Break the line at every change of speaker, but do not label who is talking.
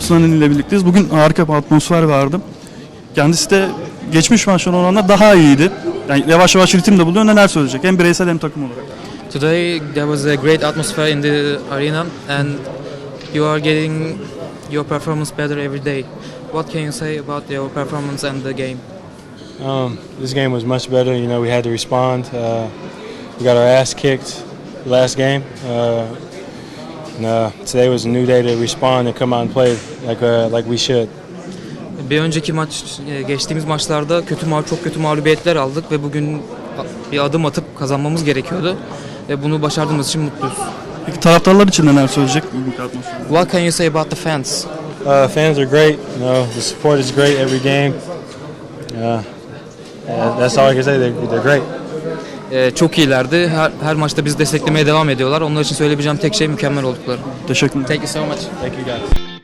Sinan ile birlikteyiz. Bugün harika bir atmosfer vardı. Kendisi de geçmiş maçlara oranla daha iyiydi. Yani yavaş yavaş ritim de buluyor. Neler söyleyecek? Hem bireysel hem takım olarak.
Today there was a great atmosphere in the arena and you are getting your performance better every day. What can you say about your performance and the game?
Um, this game was much better. You know, we had to respond. Uh, we got our ass kicked last game. Uh, today was a new day to respond and come out and play like uh, like we should.
Bir önceki maç, e, geçtiğimiz maçlarda kötü mağ- çok kötü mağlubiyetler aldık ve bugün bir adım atıp kazanmamız gerekiyordu ve bunu başardığımız için mutluyuz.
Peki taraftarlar için neler söyleyecek bugünkü?
What can you say about the fans?
Uh, fans are great. You know, the support is great every game. Uh, yeah, that's all I can say. They're, they're great.
E, çok iyilerdi. Her, her maçta bizi desteklemeye devam ediyorlar. Onlar için söyleyebileceğim tek şey mükemmel oldukları.
Teşekkürler.
Thank you so much.
Thank you guys.